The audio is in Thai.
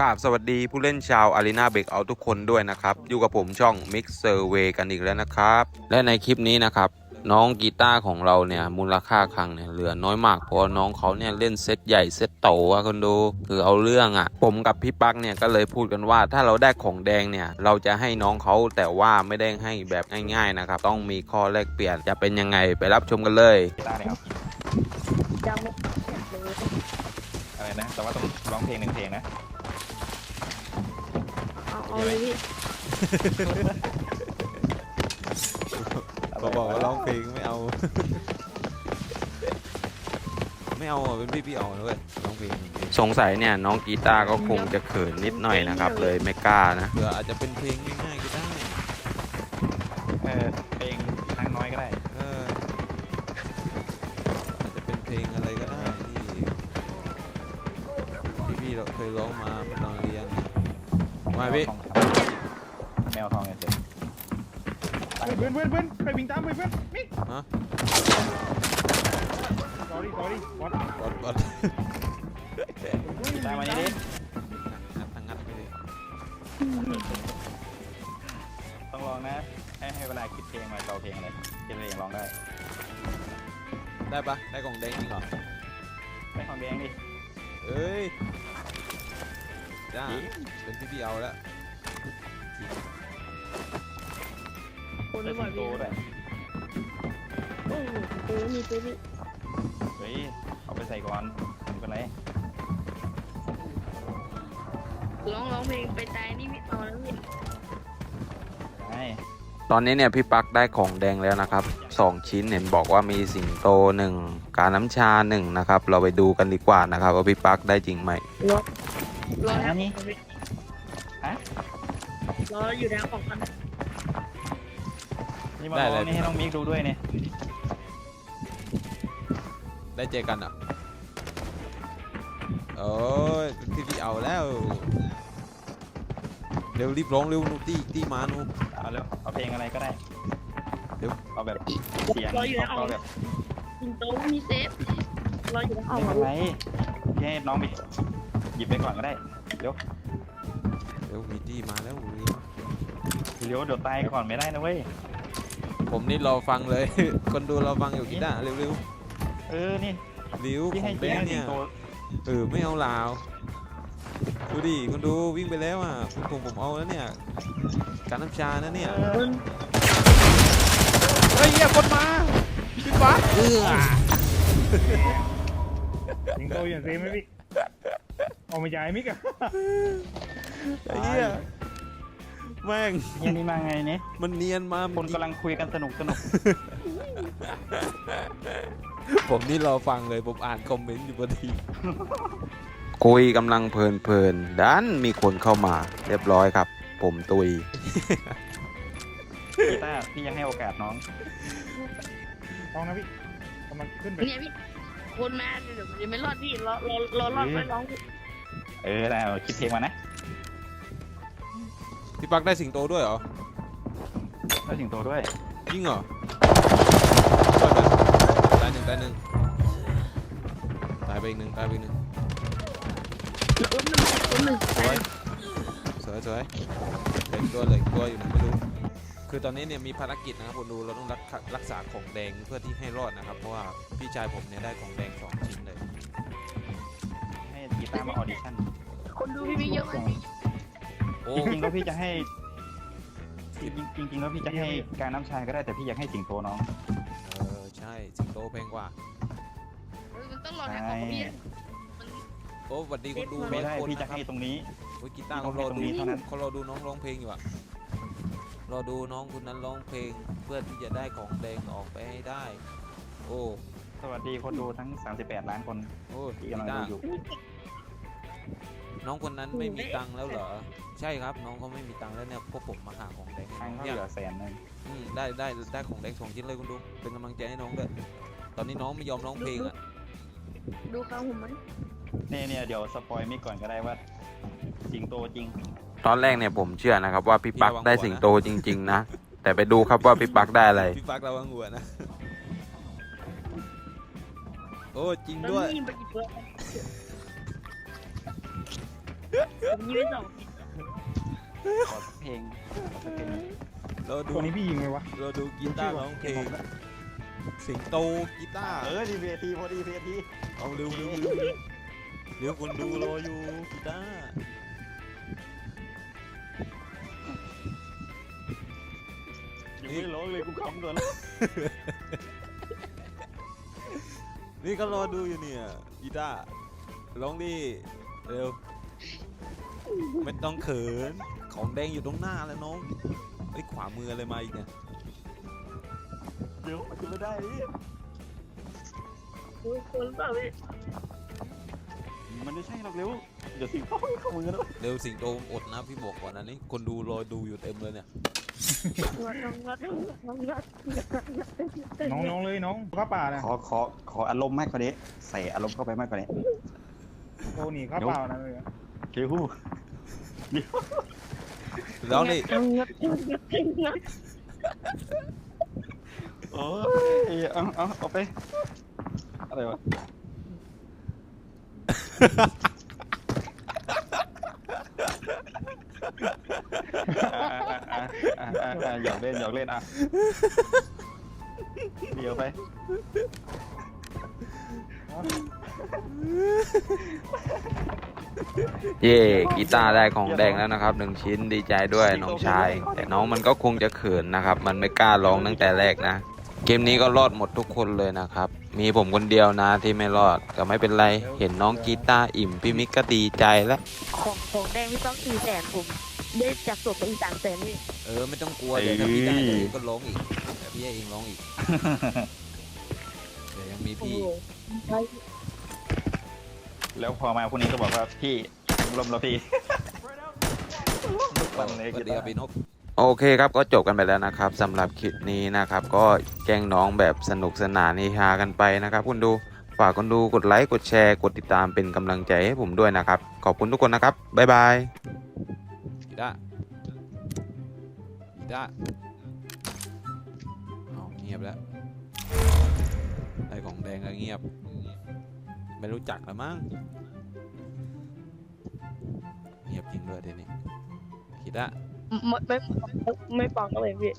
กราบสวัสดีผู้เล่นชาวอารีนาเบรกเอาทุกคนด้วยนะครับ อยู่กับผมช่อง Mix Survey กันอีกแล้วนะครับ และในคลิปนี้นะครับ น้องกีตาร์ของเราเนี่ยมูลค่าครั้งเนี่ยเหลือน้อยมากเพราะน้องเขาเนี่ยเล่นเซตใหญ่เซตโตอะคนดูคือเอาเรื่องอะ่ะผมกับพี่ปักเนี่ยก็เลยพูดกันว่า ถ้าเราได้ของแดงเนี่ยเราจะให้น้องเขาแต่ว่าไม่ได้ให้แบบง่ายๆนะครับต้องมีข้อแลกเปลี่ยนจะเป็นยังไงไปรับชมกันเลยกีตาร์เนี่ยครับยังไม่เสร็จเลยอะไรนะแต่ว่าต้องร้องเพลงหนึ่งเพลงนะ เอาเอาเลยพี่เขาบอกว่าร้องเพลงไม่เอา ไม่เอาอะเป็นพี่พี่เอาเลยร้องเพลงสงสัยเนี่ยน้องกีตาร์ก็คงจะเขินนิดหน่อยนะครับ เลยไม่กล้านะ เผื่ออาจจะเป็นเพลงง่ายๆก็ได้ เออเพลงนางน้อยก็ได้ เอออาจจะเป็นเพลงอะไรก็ได้ที่พี่พี่เราเคยร้องมาตอนเรียน มาพี่ แมวทองเนี่ยเสร็จเพื่อนเพื่อนเพื่อนไปวิ่งตามไปเพื่อนมิกฮะ sorry sorry วัดกดกดกีตาร์มานี่ดิงัดงัดไปเลยต้องลองนะ ให้ให้เวลาคิดเพลงมาเราเพลงอะไรคิดเพลงร้องได้ได้ปะได้กล่องแดงจริงเหรอไม่ของแดงดิ เอ้ย จ้าเป็นพี่พี่เอาแล้วคนได้ไม่ไหวสิงโตพี่ด้วยโอ้โหโอ้โหมีตัวพี่เฮ้ยเอาไปใส่ก่อนไม่เป็นไรร้องร้องเพลงไปตายนี่ไม่เอาแล้วพี่ได้ตอนนี้เนี่ยพี่ปักได้ของแดงแล้วนะครับสองชิ้นเห็นบอกว่ามีสิงโตหนึ่งการน้ำชาหนึ่งนะครับ เราไปดูกันดีกว่านะครับว่าพี่ปักได้จริงไหมรอ รอแล้วนี่ฮะรออยู่แล้วของมันนี่มาลองนี่ให้น้องมิกดูด้วยเนี่ยได้เจอกันอะโอ้ยเป็นพี่พี่เอาแล้ว เร็วรีบร้องเร็วนูตี้ตี้มานู เอาแล้วเอาเพลงอะไรก็ได้เดี๋ยว เอาแบบเสียงรออยู่แล้วเอาเอาแบบสิงโตมีเซฟรออยู่แล้วเอาไม่มาเป็นไรให้น้องไป หยิบไปก่อนก็ได้เดี๋ยวเร็วมีตี้มาแล้วเดี๋ยวเดี๋ยวตายก่อนไม่ได้นะเว้ยผมนี่รอฟังเลย คนดูรอฟังอยู่กีตาร์เร็วเร็วเออนี่ๆริ้วที่ขให้องแดที่งให้สิเนี่งยโตเออไม่เอาลาวดูดิคนดูวิ่งไปแล้วอะคุณผมผมเอาแล้วเนี่ยการน้ำชานะเนี่ยเออเฮ้ยเหี้ยคนมาพี่ปักเออ สิงโตอย่างเซมไหมพี่ เอามาจ่ายมิกอะไอ้เหี้ยแม่งเฮียนี่มาไงเนี่ยมันเนียนมาคนกำลังคุยกันสนุกสนุกผมนี่รอฟังเลยผมอ่านคอมเมนต์อยู่พอดีคุยกำลังเพลินๆดันมีคนเข้ามาเรียบร้อยครับ ผมตุยกีตาร์พี่ยังให้โอกาสน้องต้องนะพี่กำลังขึ้นไปเนี่ยพี่คนมาเดี๋ยวมันจะไม่รอดพี่รอรอรอรอดไปร้องพี่ เออได้เอาคิดเพลงมานะพี่ปักได้สิงโตด้วยเหรอแล้วสิงโตด้วยจริงเหรอช่วยกันตายหนึ่งตายหนึ่งตายไปอีกหนึ่งตายไปอีกหนึ่งล้มหนึ่งล้มหนึ่งสวยสวยสวยเหลืออกตัวเหลยตัวอยู่นะไม่รู้คือตอนนี้เนี่ยมีภารกิจนะครับคนดูเราต้องรักษารักษาของแดงเพื่อที่ให้รอดนะครับ เพราะว่าพี่ชายผมเนี่ยได้ของแดงสองชิ้นเลยให้ กีตาร์มาออดิชั่นคนดูพี่มีเยอะไหมโอ้จริงๆแล้วพี่จะให้จริงๆจริงๆแล้วพี่จะให้การน้ำชาก็ได้แต่พี่อยากให้สิงโตน้องเออใช่สิงโตแพงกว่าเออมันต้องรอแท็กของพี่อะมันโอ้สวัสดีคนดูไม่ได้ร้อยคนพี่จะนะครับให้ตรงนี้ โอ้ยกีตาร์พี่เขาต้องรอให้ตรงนี้ดูเท่านั้น เขารอดูน้องร้องเพลงอยู่อะรอดูน้องคนนั้นร้องเพลงเพื่อที่จะได้ของแดงออกไปให้ได้ โอ้สวัสดีคนดูทั้ง 38 ล้านคนโอ้ที่กีกำลังตาดูร์อยู่ น้องคนนั้นไม่มีตังค์แล้วเหรอ ใช่ครับ น้องเขาไม่มีตังค์แล้วเนี่ยพวกผมมาหาของแดงทางให้เขาน้องเหเนี่ยลือแสนหนึงอืมได้ได้ได้ของแดงสองชิ้นเลยคุณดู เป็นกำลังใจให้น้องด้วยตอนนี้น้องไม่ยอมร้องเพลงอะดูเขาผมมันเนี่ยเนี่ยเดี๋ยวสปอยมิกก่อนก็ได้ว่าสิงโตจริง ตอนแรกเนี่ยผมเชื่อนะครับว่าพี่ปักได้สิงโตจริง ๆ นะ แต่ไปดูครับว่าพี่ปักได้อะไร พี่ปักระวังหัวนะ โอ้จริงแล้วด้วย นี่ไปกี่ตัว ผมยิงไปสองทีขอสักเพลงขอสักเพลงเราดูตัวนี้พี่ยิงไหมวะเราดูกีตาร์ร้องเพลงสิงโตกีตาร์เออดีเวทีพอดีเวทีเอาเร็วเร็วเร็วเดี๋ยวคนดูรออยู่กีตาร์ยังไม่ร้องเลยกูขำก่อนนี่ก็รอดูอยู่เนี่ยกีตาร์ร้องดิเร็ว ไม่ต้องเขิน ของแดงอยู่ตรงหน้าแล้วน้องไอ้ยขวามืออะไรมาอีกเนี่ย เดี๋ยวจะไม่ได้นี่โอ้ยคนเปล่าพี่มันไม่ใช่หรอกเร็วเดี๋ยวสิงโตเข้ามือแล้วเร็วสิงโตอดนะพี่บอกก่อนนะนี่คนดูรอดูอยู่เต็มเลยเนี่ยงัดงัดงัดงัดน้องน้องเลยน้องข้าป่านะขอขอขออารมณ์มากกว่านี้ใส่อารมณ์เข้าไปมากกว่านี้โตหนีข้าป่านะเลยเคียวฮู้ ร้องดิงัดงัดงัดโอ้ยเอาเอาเอาไปอะไรวะอะอะอะอะอะหยอกเล่นหยอกเล่นอะเดี๋ยวไปเย่กีตาร์ได้ของแดงแล้วนะครับหนึ่งชิ้นดีใจด้วยน้องชาย แต่น้องมันก็คงจะเขินนะครับ มันไม่กล้าร้องตั้งแต่แรกนะ เกมนี้ก็รอดหมดทุกคนเลยนะครับ มีผมคนเดียวนะที่ไม่รอดแต่ไม่เป็นไร เห็นน้องกีตาร์อิ่มพี่มิกก็ดีใจแล้วของของแดงพี่ต้องสี่แสนผมได้จากส่วนไปอีกสามแสนนี่เออไม่ต้องกลัวเดี๋ยวถ้าพี่ได้เดี๋ยวพี่ก็ร้องอีกเดี๋ยวพี่ให้เองร้องอีกเดี๋ยวยังมีโอ้พี่โหไป แล้วพอมาพรุ่งนี้ก็บอกว่าพี่ลมแล้วพี่ ทุกวันเลยก็กีเดียวตาร์พี่นก โอเคครับก็จบกันไปแล้วนะครับสำหรับคลิปนี้นะครับ ก็แกล้งน้องแบบสนุกสนานเฮฮากันไปนะครับ คุณดูฝากคนดูกดไลค์กดแชร์กดติดตามเป็นกำลังใจให้ผมด้วยนะครับ ขอบคุณทุกคนนะครับ บ๊ายบายกีตากีตาเอาเงียบแล้วไอของแดงก็เงียบ ไม่รู้จักแล้วมั้งเงียบจริงด้วยทีนี้กีตาไม่ไม่ไม่ฟังเลยพี่